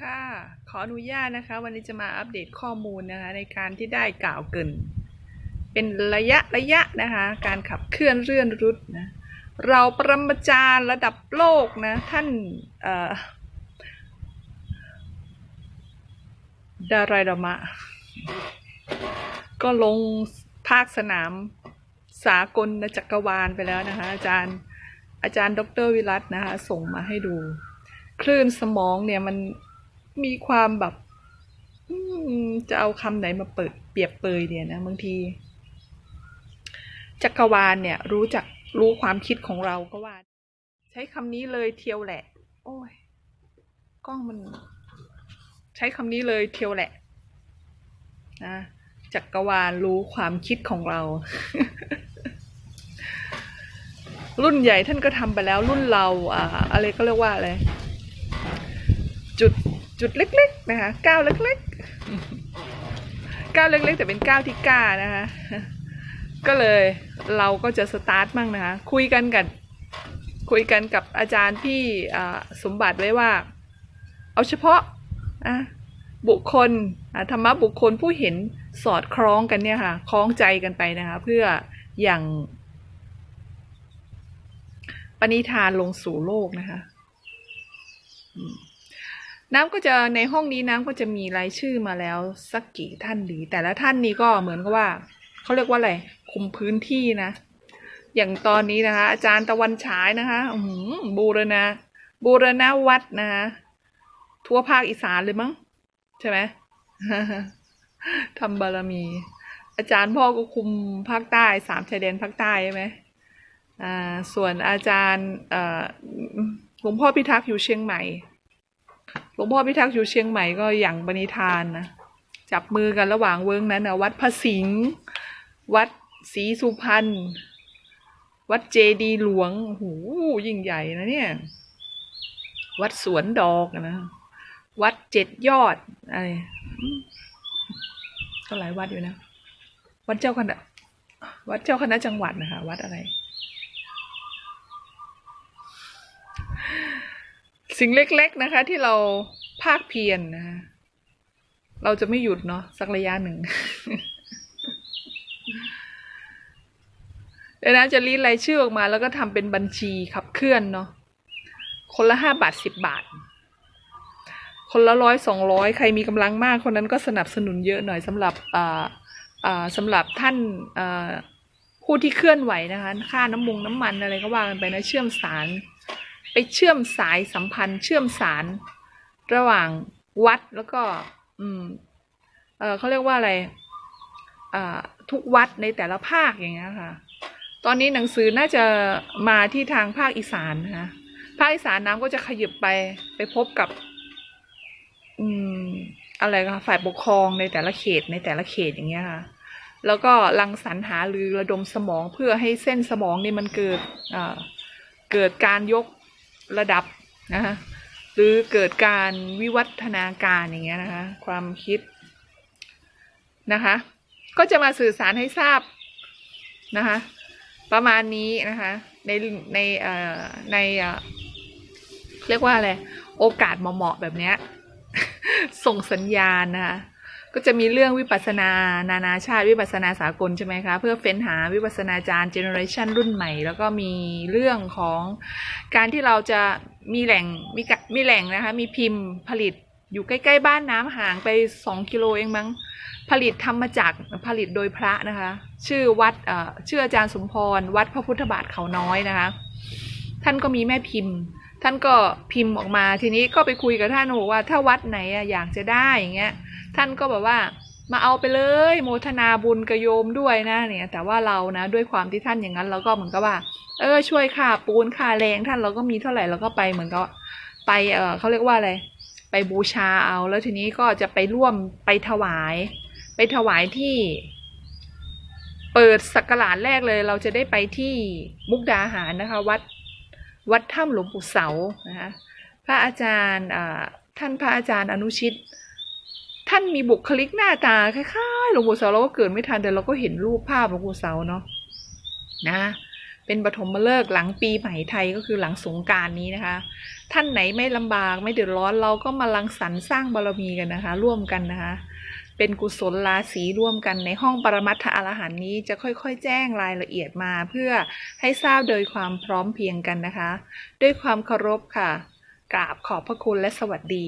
ค่ะ ขออนุญาตนะคะ วันนี้จะมาอัปเดตข้อมูลนะคะ ในการที่ได้กล่าวเกิน เป็นระยะระยะนะคะ การขับเคลื่อนเรื่อนรุดนะเราปรมาจารย์ระดับโลกนะ ท่านเดารายดามะ ก็ลงภาคสนามสากลจักรวาลไปแล้วนะคะ อาจารย์อาจารย์ดรวิรัตนะคะ ส่งมาให้ดู คลื่นสมองเนี่ยมัน มีความแบบจะเอาคำไหนมาเปิดเปรียบเปยเนี่ยนะบางที จักรวาลเนี่ย รู้จักรู้ความคิดของเราก็ว่า ใช้คำนี้เลยเทียวแหละ โอ้ยกล้องมัน ใช้คำนี้เลยเทียวแหละนะจักรวาลรู้ความคิดของเรา รุ่นใหญ่ท่านก็ทำไปแล้วรุ่นเรา อ่า อะไรก็เรียกว่าอะไรจุด จุดเล็กๆนะคะก้าวเล็กๆก้าวเล็ก ๆ แต่เป็นก้าวที่กล้านะคะก็เลยเราก็จะสตาร์ทมั่งนะคะคุยกันกัน คุยกันกับอาจารย์พี่สมบัติไว้ว่า เอาเฉพาะบุคคลธรรมะบุคคลผู้เห็นสอดคล้องกันเนี่ยค่ะคล้องใจกันไปนะคะเพื่ออย่างปณิธานลงสู่โลกนะคะ น้ำก็จะในห้องนี้น้ำก็จะมีรายชื่อมาแล้ว สักกี่ท่านดี แต่ละท่านนี้ก็เหมือนกับว่าเขาเรียกว่าอะไรคุมพื้นที่นะ อย่างตอนนี้นะคะ อาจารย์ตะวันฉายนะคะบูรณะบูรณะวัดนะคะทั่วภาคอีสานเลยมั้งใช่ไหมทำบารมี อาจารย์พ่อก็คุมภาคใต้สามชายแดนภาคใต้ใช่ไหมอ่าส่วนอาจารย์เออหลวงพ่อพิทักษ์อยู่เชียงใหม่ หลวงพ่อพิทักษ์อยู่เชียงใหม่ก็อย่างบณิธานนะจับมือกันระหว่างเวิ้งนั้นนะวัดพระสิงห์วัดศรีสุพรรณวัดเจดีหลวงโอ้โหยิ่งใหญ่นะเนี่ย วัดสวนดอกนะ วัดเจ็ดยอดอะไรก็หลายวัดอยู่นะ วัดเจ้าคณะวัดเจ้าคณะจังหวัดนะคะ วัดอะไร สิ่งเล็กๆนะคะ ที่เราภาคเพียรนนะเราจะไม่หยุดเนาะสักระยะหนึ่งเดี๋ยวนะจะรีดรายชื่อออกมา แล้วก็ทำเป็นบัญชีขับเคลื่อนเนาะคนละห้าบาทสิบบาท คนละร้อยสองร้อยใครมีกำลังมากคนนั้นก็สนับสนุนเยอะหน่อยสำหรับอ่าอ่าสำหรับท่านอ่าผู้ที่เคลื่อนไหวนะคะ ค่าน้ำมงน้ำมันอะไรก็ว่ากันไปนะเชื่อมสาร ไปเชื่อมสายสัมพันธ์ เชื่อมสารระหว่างวัดแล้วก็ อืม เออเขาเรียกว่าอะไรอ่าทุกวัดในแต่ละภาคอย่างเงี้ยค่ะ ตอนนี้หนังสือน่าจะมาที่ทางภาคอีสานนะคะภาคอีสานน้ำก็จะขยับไปไปพบกับ อืม อะไรคะฝ่ายปกครองในแต่ละเขตในแต่ละเขตอย่างเงี้ยค่ะ แล้วก็รังสรรหาหรือระดมสมองเพื่อให้เส้นสมองนี่มันเกิดอ่าเกิดการยก ระดับนะคะหรือเกิดการวิวัฒนาการอย่างเงี้ยนะคะ ความคิดนะคะ ก็จะมาสื่อสารให้ทราบนะคะ ประมาณนี้นะคะ ในในเอ่อในเอ่อเรียกว่าอะไร โอกาสเหมาะๆแบบเนี้ย ส่งสัญญาณนะคะ ก็จะมีเรื่องวิปัสนา นานาชาติวิปัสนาสากลใช่ไหมคะ เพื่อเฟ้นหาวิปัสนาจารย์เจเนอเรชันรุ่นใหม่ แล้วก็มีเรื่องของการที่เราจะมีแหล่งมีกะมีแหล่งนะคะมีพิมพ์ผลิตอยู่ใกล้ ๆ บ้านน้ำห่างไปสองกิโลเองมั้งผลิตทำมาจากผลิตโดยพระนะคะ ชื่อวัดเอ่อชื่ออาจารย์สมพร วัดพระพุทธบาทเขาน้อยนะคะ ท่านก็มีแม่พิมพ์ ท่านก็พิมพ์ออกมาทีนี้ก็ไปคุยกับท่านบอกว่า ถ้าวัดไหนอยากจะได้อย่างเงี้ย ท่านก็แบบว่า มาเอาไปเลยโมทนาบุญกระโยมด้วยนะเนี่ย แต่ว่าเรานะ ด้วยความที่ท่านอย่างนั้นเราก็เหมือนกับว่า เออช่วยค่าปูนค่าแรงท่านเราก็มีเท่าไหร่เราก็ไปเหมือนกับไปเออเขาเรียกว่าอะไรไปบูชาเอาแล้วทีนี้ก็จะไปร่วมไปถวาย ไปถวายที่ เปิดสักการะแรกเลย เราจะได้ไปที่มุกดาหารนะคะ วัดวัดถ้ำหลวงปู่เสานะคะพระอาจารย์อ่าท่านพระอาจารย์อนุชิต ท่านมีบุคลิกหน้าตาคล้ายๆหลวงปู่เสาเราก็เกิดไม่ทันแต่เราก็เห็นรูปภาพหลวงปู่เสาเนาะนะ เป็นปฐมฤกษ์หลังปีใหม่ไทยก็คือหลังสงการนี้นะคะ ท่านไหนไม่ลำบากไม่เดือดร้อนเราก็มาลังสรรสร้างบารมีกันนะคะ ร่วมกันนะคะ เป็นกุศลราศีร่วมกันในห้องปรมัตถอรหันนี้จะค่อยๆ แจ้งรายละเอียดมาเพื่อให้ทราบโดยความพร้อมเพียงกันนะคะ ด้วยความเคารพค่ะ กราบขอบพระคุณและสวัสดี